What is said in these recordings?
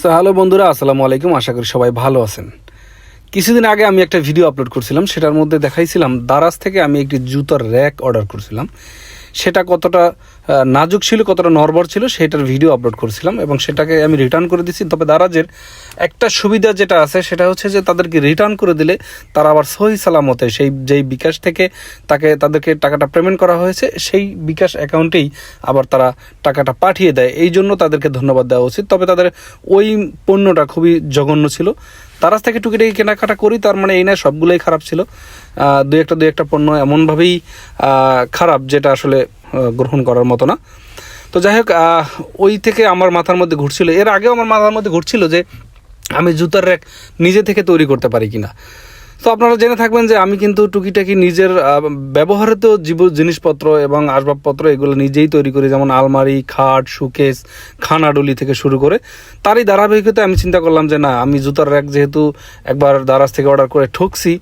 So hello বন্ধুরা, আসসালামু আলাইকুম, আশা করি সবাই ভালো আছেন। কিছুদিন আগে আমি একটা ভিডিও আপলোড করছিলাম, সেটার মধ্যে দেখাইছিলাম, দারাজ থেকে আমি একটি জুতার র্যাক অর্ডার করছিলাম। সেটা কতটা নাজুক ছিল, কতটা নরবর ছিল সেটার ভিডিও আপলোড করছিলাম এবং সেটাকে আমি রিটার্ন করে দিচ্ছি তবে দারাজের একটা সুবিধা যেটা আছে, সেটা হচ্ছে যে তাদেরকে রিটার্ন করে দিলে তারা আবার সহি সালামতে সেই, যেই বিকাশ থেকে তাকে, তাদেরকে টাকাটা পেমেন্ট করা হয়েছে, সেই বিকাশ অ্যাকাউন্টেই আবার তারা টাকাটা পাঠিয়ে দেয়। এই জন্য তাদেরকে ধন্যবাদ দেওয়া উচিত। তবে তাদের ওই পণ্যটা খুবই জঘন্য ছিল। তারাজ থেকে টুকিটাকি কেনাকাটা করি, তার মানে এই নয়, সবগুলোই খারাপ ছিল। দু একটা দু একটা পণ্য এমনভাবেই খারাপ যেটা আসলে গ্রহণ করার মতো না। তো যাই হোক ওই থেকে আমার মাথার মধ্যে ঘুরছিল। এর আগেও আমার মাথার মধ্যে ঘুরছিল যে আমি জুতার র্যাক নিজে থেকে তৈরি করতে পারি কিনা। তো আপনারা জেনে থাকবেন যে আমি কিন্তু টুকিটাকি নিজের আহ, ব্যবহৃত জীব জিনিসপত্র এবং আসবাবপত্র এগুলো নিজেই তৈরি করি। যেমন আলমারি খাট সুকেস খানাডুলি থেকে শুরু করে। তারই ধারাবাহিকতা আমি চিন্তা করলাম যে না আমি জুতার র্যাক যেহেতু একবার দারাজ থেকে অর্ডার করে ঠকছি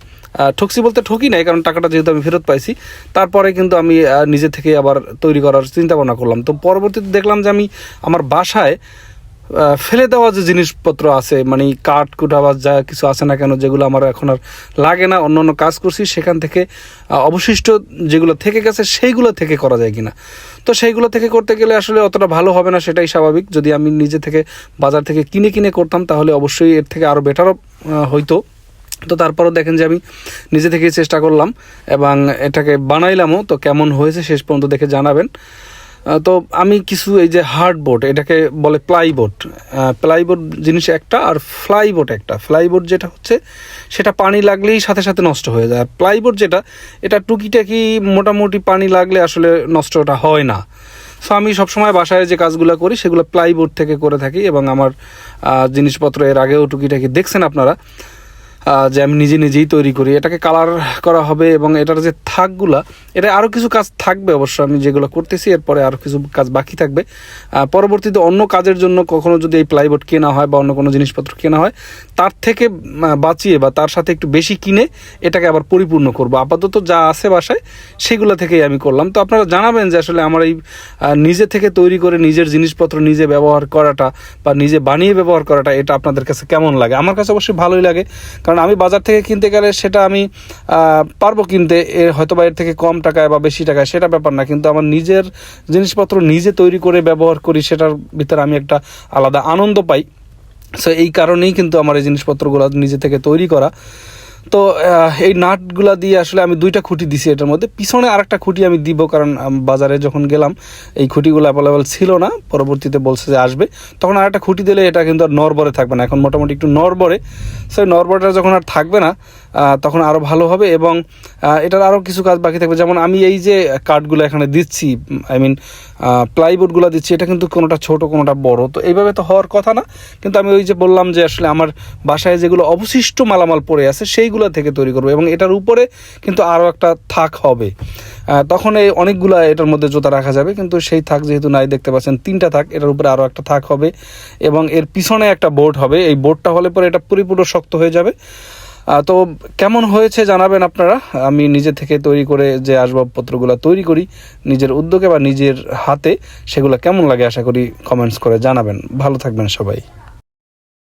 ঠকছি বলতে ঠকি নাই কারণ টাকাটা যেহেতু আমি ফেরত পাইছি তারপরে কিন্তু আমি নিজে থেকে আবার তৈরি করার চিন্তা ভাবনা করলাম। তো পরবর্তীতে দেখলাম যে আমি আমার বাসায় ফেলে দেওয়া যে জিনিসপত্র আছে মানে কাঠ, কুটা বা যা কিছু আছে না কেন, যেগুলো আমার এখন আর লাগে না, অন্য অন্য কাজ করছি, সেখান থেকে অবশিষ্ট যেগুলো থেকে গেছে, সেইগুলো থেকে করা যায় কিনা। তো সেইগুলো থেকে করতে গেলে আসলে অতটা ভালো হবে না, সেটাই স্বাভাবিক। যদি আমি নিজে থেকে বাজার থেকে কিনে কিনে করতাম, তাহলে অবশ্যই এর থেকে আরও বেটারও হইতো। তো তারপরও দেখেন যে আমি নিজে থেকেই চেষ্টা করলাম, এবং এটাকে বানাইলামও, তো কেমন হয়েছে, শেষ পর্যন্ত দেখে জানাবেন। তো আমি কিছু এই যে হার্ডবোর্ড এটাকে বলে প্লাইবোর্ড প্লাইবোর্ড জিনিস একটা আর ফ্লাইবোর্ড একটা। ফ্লাইবোর্ড যেটা হচ্ছে, সেটা পানি লাগলেই সাথে সাথে নষ্ট হয়ে যায়। আর প্লাইবোর্ড যেটা, এটা টুকিটাকি মোটামুটি পানি লাগলে আসলে নষ্টটা হয় না। সো আমি সবসময় বাসায় যে কাজগুলো করি, সেগুলো প্লাইবোর্ড থেকে করে থাকি এবং আমার জিনিসপত্র এর আগেও টুকিটাকি। দেখছেন আপনারা যে আমি নিজে নিজেই তৈরি করি। এটাকে কালার করা হবে এবং এটার যে থাকগুলা, এটা আরও কিছু কাজ থাকবে অবশ্য আমি যেগুলো করতেছি, এরপরে আরও কিছু কাজ বাকি থাকবে। পরবর্তীতে অন্য কাজের জন্য কখনো যদি এই প্লাইবোর্ড কেনা হয় বা অন্য কোনো জিনিসপত্র কেনা হয়, তার থেকে বাঁচিয়ে বা তার সাথে একটু বেশি কিনে এটাকে আবার পরিপূর্ণ করব। আপাতত যা আছে বাসায়, সেগুলো থেকেই আমি করলাম। তো আপনারা জানাবেন যে আসলে আমার এই নিজে থেকে তৈরি করে নিজের জিনিসপত্র নিজে ব্যবহার করাটা বা নিজে বানিয়ে ব্যবহার করাটা, এটা আপনাদের কাছে কেমন লাগে? আমার কাছে অবশ্যই ভালোই লাগে। কারণ আমি বাজার থেকে কিনতে গেলে সেটা আমি পারব কিনতে এর হয়তো বা এর থেকে কম টাকায় বা বেশি টাকায়, সেটা ব্যাপার না। কিন্তু আমার নিজের জিনিসপত্র নিজে তৈরি করে ব্যবহার করি, সেটার ভিতরে আমি একটা আলাদা আনন্দ পাই। সো এই কারণেই কিন্তু আমার এই জিনিসপত্রগুলো নিজে থেকে তৈরি করা। তো এই নাটগুলা দিয়ে আসলে আমি দুইটা খুঁটি দিছি এটার মধ্যে। পিছনে আরেকটা খুঁটি আমি দিব কারণ বাজারে যখন গেলাম, এই খুঁটিগুলো অ্যাভেলেবেল ছিল না, পরবর্তীতে বলছে যে আসবে। তখন আরেকটা খুঁটি দিলে এটা কিন্তু আর নরবরে থাকবে না। এখন মোটামুটি একটু নরবরে সেই নরবরটা যখন আর থাকবে না তখন আরও ভালো হবে এবং এটার আরও কিছু কাজ বাকি থাকবে। যেমন আমি এই যে কাঠগুলো এখানে দিচ্ছি আই মিন প্লাইবোর্ডগুলো দিচ্ছি, এটা কিন্তু কোনোটা ছোট, কোনোটা বড়। তো এইভাবে তো হওয়ার কথা না, কিন্তু আমি ওই যে বললাম যে আসলে আমার বাসায় যেগুলো অবশিষ্ট মালামাল পড়ে আছে, সেইগুলো থেকে তৈরি করব এবং এটার উপরে কিন্তু আরও একটা থাক হবে। তখন এই অনেকগুলো এটার মধ্যে জুতা রাখা যাবে, কিন্তু সেই থাক যেহেতু নাই, দেখতে পাচ্ছেন, তিনটা থাক, এটার উপরে আরও একটা থাক হবে এবং এর পিছনে একটা বোর্ড হবে। এই বোর্ডটা হলে পরে এটা পরিপূর্ণ শক্ত হয়ে যাবে। তো কেমন হয়েছে জানাবেন আপনারা? আমি নিজে থেকে তৈরি করে যে আসবাবপত্রগুলো তৈরি করি, নিজের উদ্যোগে বা নিজের হাতে, সেগুলো কেমন লাগে আশা করি কমেন্টস করে জানাবেন। ভালো থাকবেন সবাই।